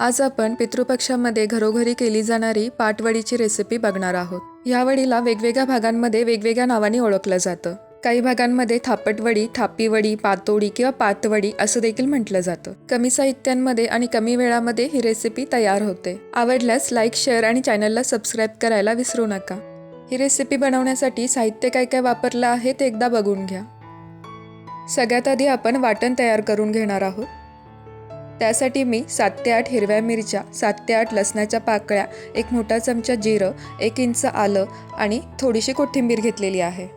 आज आपण पितृपक्षामध्ये घरोघरी केली जाणारी पाटवडीची रेसिपी बघणार आहोत. ह्या वडीला वेगवेगळ्या भागांमध्ये वेगवेगळ्या नावाने ओळखलं जातं. काही भागांमध्ये थापटवडी थापीवडी पातोडी किंवा पातवडी असं देखील म्हटलं जातं. कमी साहित्यांमध्ये आणि कमी वेळामध्ये ही रेसिपी तयार होते. आवडल्यास लाईक शेअर आणि चॅनलला सबस्क्राईब करायला विसरू नका. ही रेसिपी बनवण्यासाठी साहित्य काय काय वापरलं आहे ते एकदा बघून घ्या. सगळ्यात आधी आपण वाटण तयार करून घेणार आहोत. त्यासाठी मी सात ते आठ हिरव्या मिरच्या सात ते आठ लसणाच्या पाकळ्या एक मोठा चमचा जिरं एक इंच आलं आणि थोडीशी कोथिंबीर घेतलेली आहे.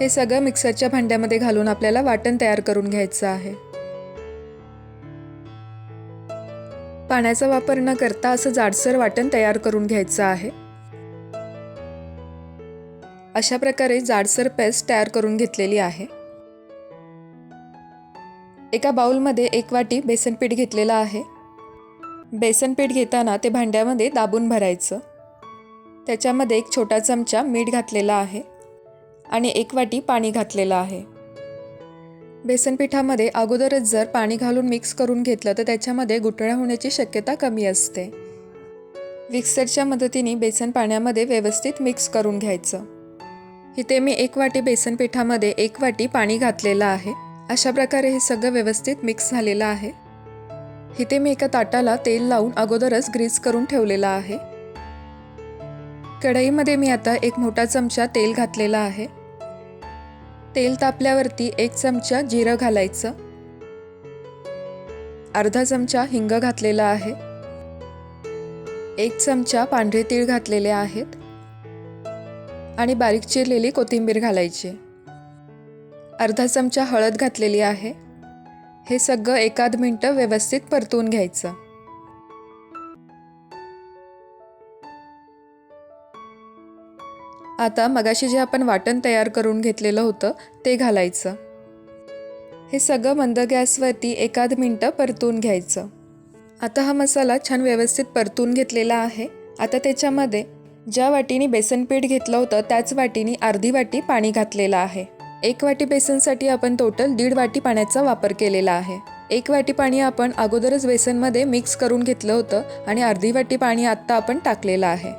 हे सगळं मिक्सरच्या भांड्यामध्ये घालून आपल्याला वाटण तयार करून घ्यायचं आहे. पाण्याचा वापर न करता असं जाडसर वाटण तयार करून घ्यायचं आहे. अशा प्रकारे जाडसर पेस्ट तयार करून घेतलेली आहे. एका बाउलमध्ये एक वाटी बेसनपीठ घेतलेलं आहे. बेसनपीठ घेताना ते भांड्यामध्ये दाबून भरायचं. त्याच्यामध्ये एक छोटा चमचा मीठ घातलेला आहे आणि एक वाटी पाणी घातलेलं आहे. बेसन पिठामध्ये अगोदरच जर पाणी घालून मिक्स करून घेतलं तर त्याच्यामध्ये गुठळ्या होण्याची शक्यता कमी असते. मिक्सरच्या मदतीने बेसन पाण्यामध्ये व्यवस्थित मिक्स करून घ्यायचं. इथे मी एक वाटी बेसन पिठामध्ये एक वाटी पाणी घातलेलं आहे. अशा प्रकारे हे सगळं व्यवस्थित मिक्स झालेलं आहे. इथे मी एका ताटाला तेल लावून अगोदरच ग्रीस करून ठेवलेलं आहे. कढईमध्ये मी आता एक मोठा चमचा तेल घातलेला आहे. तेल तापल्यावरती एक चमचा जिरं घालायचं. अर्धा चमचा हिंग घातलेला आहे. एक चमचा पांढरे तीळ घातलेले आहेत. आणि बारीक चिरलेली कोथिंबीर घालायची. अर्धा चमचा हळद घातलेली आहे. हे सगळं एकाद मिनटं व्यवस्थित परतून घ्यायचं. आता मगाशी जे आपण वाटण तयार करून घेतलेलं होतं ते घालायचं. हे सगळं मंद गॅसवरती एकाद मिनटं परतून घ्यायचं. आता हा मसाला छान व्यवस्थित परतून घेतलेला आहे. आता त्याच्यामध्ये ज्या वाटीने बेसन पीठ घेतलं होतं त्याच वाटीने अर्धी वाटी पाणी घातलेलं आहे. एक वाटी बेसनसाठी आपण टोटल दीड वाटी पाण्याचा वापर केलेला आहे. एक वाटी पाणी आपण अगोदरच बेसनमध्ये मिक्स करून घेतलं होतं आणि अर्धी वाटी पाणी आत्ता आपण टाकलेलं आहे.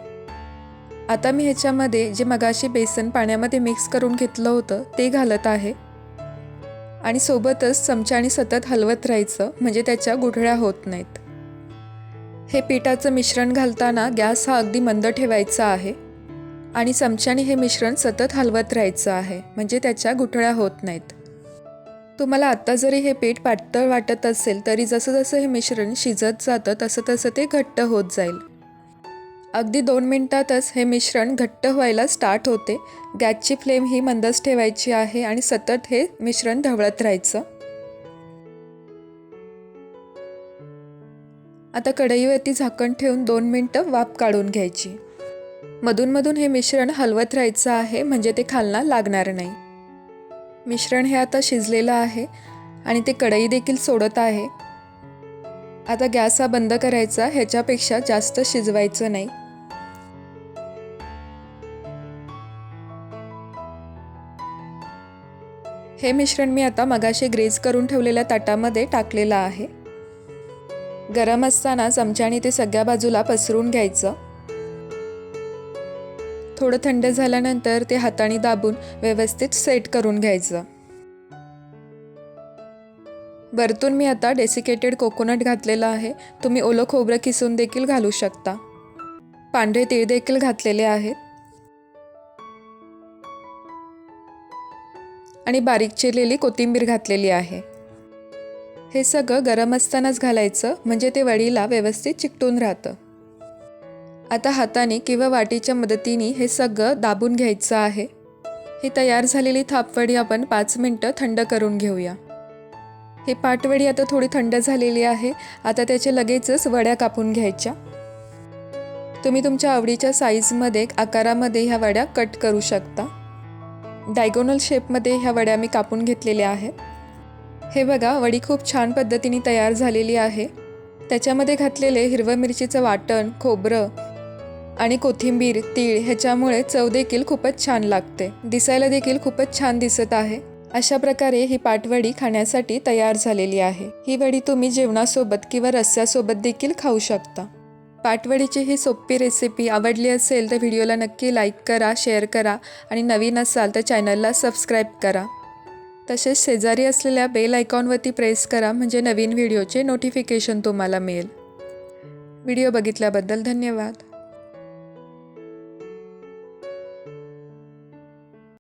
आता मी ह्याच्यामध्ये जे मगाशी बेसन पाण्यामध्ये मिक्स करून घेतलं होतं ते घालत आहे. आणि सोबतच चमच्याने सतत हलवत राहायचं म्हणजे त्याच्या गुठळ्या होत नाहीत. हे पिठाचं मिश्रण घालताना गॅस हा अगदी मंद ठेवायचा आहे. आणि चमच्याने हे मिश्रण सतत हलवत राहायचं आहे. म्हणजे त्याच्या गुठळ्या होत नाहीत. तुम्हाला आत्ता जरी हे पीठ पातळ वाटत असेल तरी जसं जसं हे मिश्रण शिजत जातं तसं तसं ते घट्ट होत जाईल. अगदी दोन मिनटातच हे मिश्रण घट्ट व्हायला स्टार्ट होते. गॅसची फ्लेम ही मंदच ठेवायची आहे आणि सतत हे मिश्रण ढवळत राहायचं. आता कढईवरती झाकण ठेवून दोन मिनटं वाफ काढून घ्यायची. मधूनमधून हे मिश्रण हलवत राहायचं आहे म्हणजे ते खालना लागणार नाही. मिश्रण हे आता शिजलेलं आहे आणि ते कढई देखील सोडत आहे. आता गॅस हा बंद करायचा ह्याच्यापेक्षा जास्त शिजवायचं नाही. हे मिश्रण मी आता मगाशी ग्रेज करून ठेवलेल्या ताटामध्ये टाकलेलं आहे. गरम असताना चमच्याने ते सगळ्या बाजूला पसरून घ्यायचं. थोडं थंड झाल्यानंतर ते हाताने दाबून व्यवस्थित सेट करून घ्यायचं. वरतून मी आता डेसिकेटेड कोकोनट घातलेलं आहे. तुम्ही ओलं खोबरं किसून देखील घालू शकता. पांढरे तीळ देखील घातलेले आहेत. आणि बारीक चिरलेली कोथिंबीर घातलेली आहे. हे सगळं गरम असतानाच घालायचं म्हणजे ते वडीला व्यवस्थित चिकटून राहतं. आता हाताने किंवा वाटीच्या मदतीने हे सगळं दाबून घ्यायचं आहे. ही तयार झालेली थापवडी आपण पाच मिनटं थंड करून घेऊया. ही पाटवडी आता थोडी थंड झालेली आहे. आता त्याचे लगेचच वड्या कापून घ्यायच्या. तुम्ही तुमच्या आवडीच्या साईजमध्ये आकारामध्ये ह्या वड्या कट करू शकता. डायगोनल शेपमध्ये ह्या वड्या मी कापून घेतलेल्या आहेत. हे बघा वडी खूप छान पद्धतीने तयार झालेली आहे. त्याच्यामध्ये घातलेले हिरवं मिरचीचं वाटण खोबरं आणि कोथिंबीर तीळ ह्याच्यामुळे चव देखील खूपच छान लागते. दिसायला देखील खूपच छान दिसत आहे. अशा प्रकारे ही पाटवडी खाण्यासाठी तयार झालेली आहे. ही वडी तुम्ही जेवणासोबत किंवा रस्स्यासोबत देखील खाऊ शकता. पाटवडीची ही सोपी रेसिपी आवडली असेल तर व्हिडिओला नक्की लाईक करा शेअर करा आणि नवीन असाल तर चॅनलला सबस्क्राईब करा. तसेच शेजारी असलेल्या बेल आयकॉनवरती प्रेस करा म्हणजे नवीन व्हिडिओचे नोटिफिकेशन तुम्हाला मिळेल. व्हिडिओ बघितल्याबद्दल धन्यवाद.